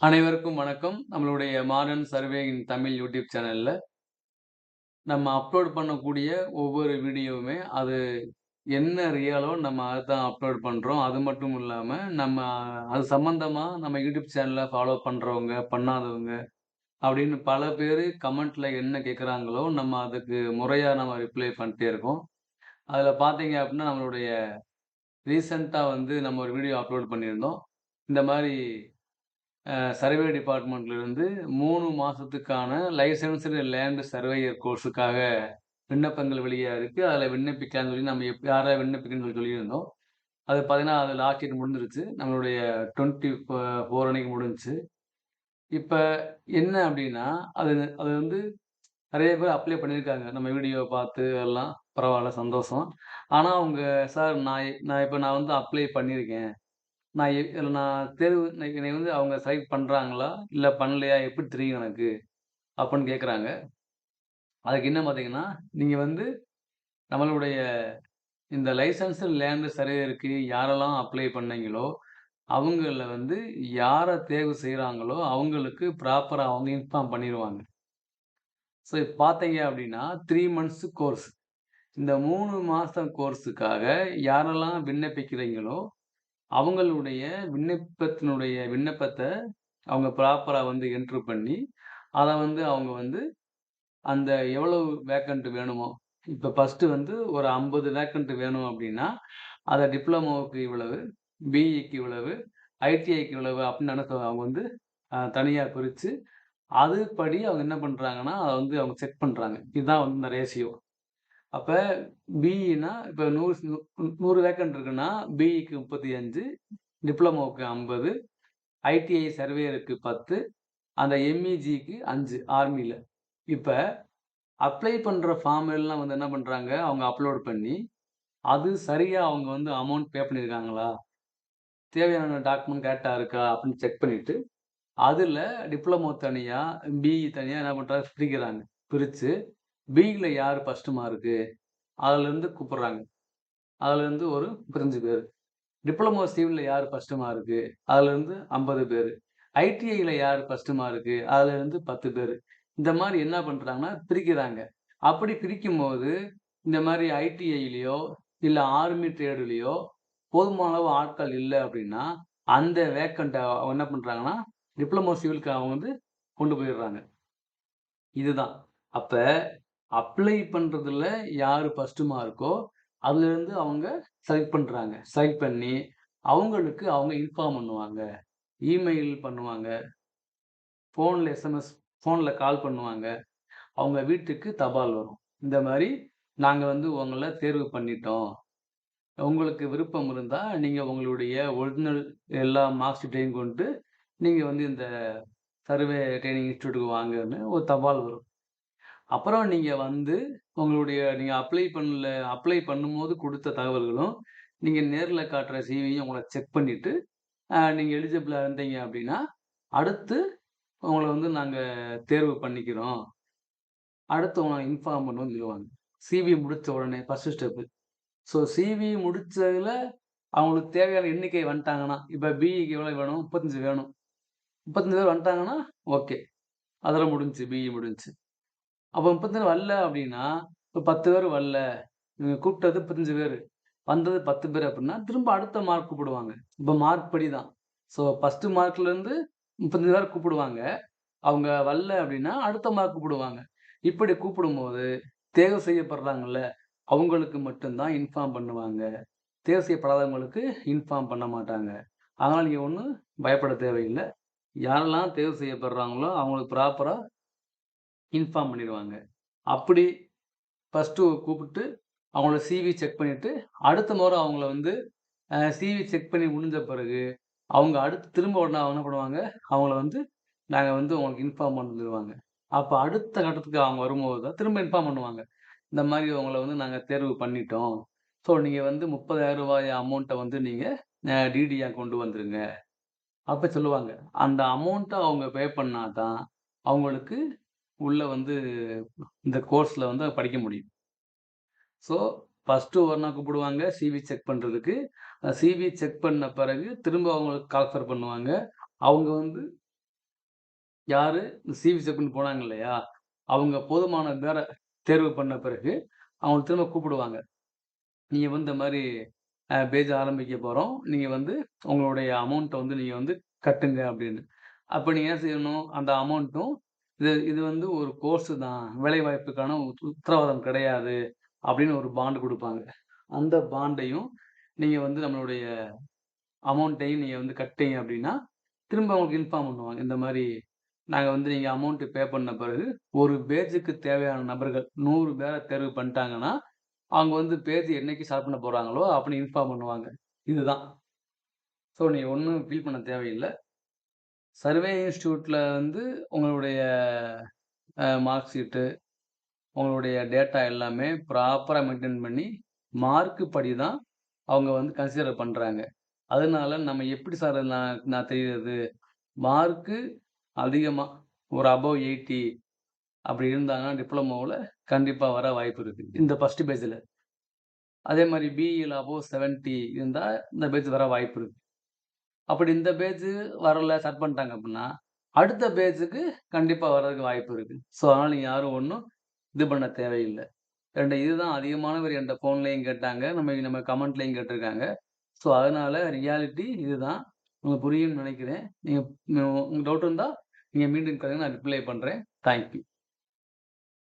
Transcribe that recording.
அனைவருக்கும் வணக்கம். நம்மளுடைய modern survey in Tamil YouTube சேனலில் நம்ம அப்லோட் பண்ணக்கூடிய ஒவ்வொரு வீடியோவுமே, அது என்ன ரியலோ நம்ம அதை தான் அப்லோட் பண்ணுறோம் அது மட்டும் இல்லாமல் நம்ம அது சம்மந்தமாக நம்ம யூடியூப் சேனலில் ஃபாலோ பண்ணுறவங்க பண்ணாதவங்க அப்படின்னு பல பேர் கமெண்ட்டில் என்ன கேட்குறாங்களோ, நம்ம அதுக்கு முறையாக நம்ம ரிப்ளை பண்ணிட்டே இருக்கோம். அதில் பார்த்தீங்க அப்படின்னா, நம்மளுடைய ரீசெண்டாக வந்து நம்ம ஒரு வீடியோ அப்லோட் பண்ணியிருந்தோம். இந்த மாதிரி சர்வே டிபார்ட்மெண்ட்லேருந்து மூணு மாதத்துக்கான லைசன்ஸ்டு லேண்டு சர்வேயர் கோர்ஸுக்காக விண்ணப்பங்கள் வெளியாக இருக்குது அதில் விண்ணப்பிக்கலாம்னு சொல்லி நம்ம எப் யாராவது விண்ணப்பிக்கணும்னு சொல்லி சொல்லியிருந்தோம். அது பார்த்தீங்கன்னா, அது லாஸ்ட் இயர் முடிஞ்சிருச்சு. நம்மளுடைய 24 அன்னைக்கு முடிஞ்சிச்சு இப்போ என்ன அப்படின்னா, அது அது வந்து நிறைய பேர் அப்ளை பண்ணியிருக்காங்க. நம்ம வீடியோ பார்த்து எல்லாம் பரவாயில்ல சந்தோஷம். ஆனால் அவங்க சார் நான் நான் இப்போ நான் வந்து அப்ளை பண்ணியிருக்கேன். நான் எ இதில் நான் தேர்வு என்னை வந்து அவங்க செலக்ட் பண்ணுறாங்களா இல்லை பண்ணலையா? எப்படி தெரியும் எனக்கு? அப்படின்னு கேட்குறாங்க. அதுக்கு என்ன பார்த்தீங்கன்னா, நீங்கள் வந்து நம்மளுடைய இந்த லைசன்ஸு லேண்டு சர்வேயருக்கு யாரெல்லாம் அப்ளை பண்ணீங்களோ, அவங்கள வந்து யாரை தேர்வு செய்கிறாங்களோ அவங்களுக்கு ப்ராப்பராக அவங்க இன்ஃபார்ம் பண்ணிடுவாங்க ஸோ பார்த்தீங்க அப்படின்னா, த்ரீ மந்த்ஸ் கோர்ஸ். இந்த மூணு மாதம் கோர்ஸுக்காக யாரெல்லாம் விண்ணப்பிக்கிறீங்களோ, அவங்களுடைய விண்ணப்பத்தினுடைய விண்ணப்பத்தை அவங்க ப்ராப்பராக வந்து என்ட்ரு பண்ணி, அதை வந்து அவங்க வந்து அந்த எவ்வளவு வேக்கண்ட்டு வேணுமோ, இப்போ ஃபஸ்ட்டு வந்து ஒரு ஐம்பது வேக்கண்ட்டு வேணும் அப்படின்னா, அதை டிப்ளமோவுக்கு இவ்வளவு, பிஇக்கு இவ்வளவு, ஐடிஐக்கு இவ்வளவு அப்படின்னு அவங்க வந்து தனியாக பிரித்து அதுபடி அவங்க என்ன பண்ணுறாங்கன்னா அதை வந்து அவங்க செக் பண்ணுறாங்க இதுதான் வந்து இந்த ரேஷியோ. அப்போ பிஇன்னா இப்ப 100 நூ 100 வேக்கன்ட் இருக்குன்னா, பிஇக்கு 35, டிப்ளோமாவுக்கு 50, ஐடிஐ சர்வேயருக்கு 10, அந்த எம்இஜிக்கு அஞ்சு ஆர்மியில் இப்போ அப்ளை பண்ணுற ஃபார்ம் எல்லாம் வந்து என்ன பண்ணுறாங்க அவங்க அப்லோட் பண்ணி, அது சரியாக அவங்க வந்து அமௌண்ட் பே பண்ணியிருக்காங்களா? தேவையான டாக்குமெண்ட் கரெக்டாக இருக்கா? அப்படின்னு செக் பண்ணிவிட்டு அதில் டிப்ளமோ தனியாக பிஇ தனியாக என்ன பண்ணுறாங்க பிரிக்கிறாங்க. பிரித்து பியில் யார் ஃபஸ்ட்டு மார்க்கு? அதுலேருந்து கூப்பிட்றாங்க அதுலேருந்து ஒரு 35 பேர் டிப்ளமோ சிவில்ல யார் ஃபஸ்ட்டு மார்க்கு? அதுலேருந்து ஐம்பது பேர் ஐடிஐயில் யார் ஃபஸ்ட்டு மார்க்கு? அதுலேருந்து பத்து பேர் இந்த மாதிரி என்ன பண்ணுறாங்கன்னா பிரிக்கிறாங்க. அப்படி பிரிக்கும்போது, இந்த மாதிரி ஐடிஐலேயோ இல்லை ஆர்மி ட்ரேடுலேயோ போதுமான அளவு ஆட்கள் இல்லை அப்படின்னா, அந்த வேக்கண்ட்டை அவங்க என்ன பண்ணுறாங்கன்னா டிப்ளமோ சிவிலுக்கு அவங்க வந்து கொண்டு போயிடுறாங்க. இதுதான். அப்போ அப்ளை பண்ணுறதுல யார் ஃபஸ்ட்டு மார்க்கோ, அதுலேருந்து அவங்க செலக்ட் பண்ணுறாங்க செலக்ட் பண்ணி, அவங்களுக்கு அவங்க இன்ஃபார்ம் பண்ணுவாங்க. இமெயில் பண்ணுவாங்க. ஃபோனில் எஸ்எம்எஸ் ஃபோனில் கால் பண்ணுவாங்க. அவங்க வீட்டுக்கு தபால் வரும். இந்த மாதிரி நாங்கள் வந்து உங்களை தேர்வு பண்ணிட்டோம். உங்களுக்கு விருப்பம் இருந்தால் நீங்கள் உங்களுடைய ஒரிஜினல் எல்லா மார்க் ஷீட்டையும் கொண்டு, நீங்கள் வந்து இந்த சர்வே ட்ரைனிங் இன்ஸ்டியூட்டுக்கு வாங்கன்னு ஒரு தபால் வரும். அப்புறம் நீங்கள் வந்து உங்களுடைய நீங்கள் அப்ளை பண்ணல அப்ளை பண்ணும்போது கொடுத்த தகவல்களும், நீங்கள் நேரில் காட்டுற சிவியும் உங்களை செக் பண்ணிவிட்டு நீங்கள் எலிஜிபிளாக இருந்தீங்க அப்படின்னா, அடுத்து உங்களை வந்து நாங்கள் தேர்வு பண்ணிக்கிறோம். அடுத்து உங்களை இன்ஃபார்ம் பண்ணுவோம்னு சொல்லுவாங்க. சிவி முடித்த உடனே ஃபஸ்ட்டு ஸ்டெப்பு. ஸோ சிவி முடித்ததில் அவங்களுக்கு தேவையான எண்ணிக்கை வந்துட்டாங்கன்னா, இப்போ பிஇக்கு எவ்வளோ வேணும்? 35 வேணும். 35 பேர் வந்துட்டாங்கன்னா, ஓகே. அதில் முடிஞ்சுச்சு. பிஇ முடிஞ்சு அப்போ 35 வரல அப்படின்னா, இப்போ பத்து பேர் வரல. இவங்க கூப்பிட்டது பதினஞ்சு பேர் வந்தது 10 பேர் அப்படின்னா, திரும்ப அடுத்த மார்க் கூப்பிடுவாங்க. இப்போ மார்க் படி தான். ஸோ ஃபஸ்ட்டு மார்க்லருந்து முப்பத்தஞ்சு பேர் கூப்பிடுவாங்க. அவங்க வரல அப்படின்னா, அடுத்த மார்க் கூப்பிடுவாங்க. இப்படி கூப்பிடும்போது, தேர்வு செய்யப்படுறாங்கல்ல, அவங்களுக்கு மட்டும்தான் இன்ஃபார்ம் பண்ணுவாங்க. தேர்வு செய்யப்படாதவங்களுக்கு இன்ஃபார்ம் பண்ண மாட்டாங்க. அதனால் நீங்கள் ஒன்றும் பயப்பட தேவையில்லை யாரெல்லாம் தேர்வு செய்யப்படுறாங்களோ, அவங்களுக்கு ப்ராப்பராக இன்ஃபார்ம் பண்ணிடுவாங்க அப்படி ஃபஸ்ட்டு கூப்பிட்டு, அவங்களோட சிவி செக் பண்ணிவிட்டு அடுத்த முறை அவங்கள வந்து சிவி செக் பண்ணி முடிஞ்ச பிறகு, அவங்க அடுத்து திரும்ப உடனே அவங்க என்ன பண்ணுவாங்க, அவங்கள வந்து நாங்கள் வந்து உங்களுக்கு இன்ஃபார்ம் பண்ணிடுவாங்க அப்போ அடுத்த கட்டத்துக்கு அவங்க வரும்போது தான் திரும்ப இன்ஃபார்ம் பண்ணுவாங்க. இந்த மாதிரி உங்கள வந்து நாங்கள் தேர்வு பண்ணிட்டோம். ஸோ நீங்கள் வந்து முப்பதாயிரம் ரூபாய் அமௌண்ட்டை வந்து நீங்கள் டிடியாக கொண்டு வந்துருங்க. அப்போ சொல்லுவாங்க. அந்த அமௌண்ட்டை அவங்க பே பண்ணால் தான், அவங்களுக்கு உள்ள வந்து இந்த கோர்ஸ்ல வந்து படிக்க முடியும். ஸோ ஃபஸ்ட்டு ஒரு நாள் கூப்பிடுவாங்க சிவி செக் பண்ணுறதுக்கு சிவி செக் பண்ண பிறகு திரும்ப அவங்களுக்கு கால்ஃபர் பண்ணுவாங்க. அவங்க வந்து யார் இந்த சிவி செக்குன்னு போனாங்க இல்லையா? அவங்க போதுமான பேரை தேர்வு பண்ண பிறகு, அவங்கள திரும்ப கூப்பிடுவாங்க. நீங்கள் வந்து இந்த மாதிரி பேஜ் ஆரம்பிக்க போகிறோம் நீங்கள் வந்து உங்களுடைய அமௌண்ட்டை வந்து நீங்கள் வந்து கட்டுங்க அப்படின்னு. அப்போ நீங்கள் என்ன செய்யணும்? அந்த அமௌண்ட்டும் இது இது வந்து ஒரு கோர்ஸு தான். வேலைவாய்ப்புக்கான உத் உத்தரவாதம் கிடையாது. அப்படின்னு ஒரு பாண்டு கொடுப்பாங்க அந்த பாண்டையும் நீங்கள் வந்து நம்மளுடைய அமௌண்ட்டையும் நீங்கள் வந்து கட்டிங்க அப்படின்னா, திரும்ப அவங்களுக்கு இன்ஃபார்ம் பண்ணுவாங்க. இந்த மாதிரி நாங்கள் வந்து நீங்கள் அமௌண்ட்டு பே பண்ண பிறகு, ஒரு பேஜுக்கு தேவையான நபர்கள் நூறு பேரை தேர்வு பண்ணிட்டாங்கன்னா, அவங்க வந்து பேஜ் என்னைக்கு ஸ்டார்ட் பண்ண போகிறாங்களோ அப்படின்னு இன்ஃபார்ம் பண்ணுவாங்க. இதுதான். ஸோ நீங்கள் ஒன்றும் ஃபீல் பண்ண தேவையில்லை சர்வே இன்ஸ்டியூட்டில் வந்து உங்களுடைய மார்க் ஷீட்டு, உங்களுடைய டேட்டா எல்லாமே ப்ராப்பராக மெயின்டைன் பண்ணி, மார்க்கு படி தான் அவங்க வந்து கன்சிடர் பண்ணுறாங்க அதனால நம்ம எப்படி சார் நான் நான் தெரியுது? மார்க்கு அதிகமாக ஒரு அபோவ் 80 அப்படி இருந்தாங்கன்னா டிப்ளமோவில் கண்டிப்பாக வர வாய்ப்பு இருக்குது இந்த ஃபஸ்ட்டு பேஜில் அதே மாதிரி பிஇயில் அபோவ் 70 இருந்தா இந்த பேஜ் வர வாய்ப்பு இருக்குது அப்படி இந்த பேஜு வரல, சட் பண்ணிட்டாங்க அப்படின்னா, அடுத்த பேஜுக்கு கண்டிப்பாக வர்றதுக்கு வாய்ப்பு இருக்குது ஸோ அதனால் நீங்கள் யாரும் ஒன்றும் இது பண்ண தேவையில்லை ரெண்டு இதுதான் அதிகமான பேர் என்கிட்ட ஃபோன்லேயும் கேட்டாங்க. நம்ம நம்ம கமெண்ட்லேயும் கேட்டிருக்காங்க. ஸோ அதனால் ரியாலிட்டி இதுதான். உங்களுக்கு புரியும்னு நினைக்கிறேன். நீங்கள் உங்கள் டவுட் இருந்தால் நீங்கள் மீண்டும் கேளுங்க. நான் ரிப்ளை பண்ணுறேன் தேங்க் யூ.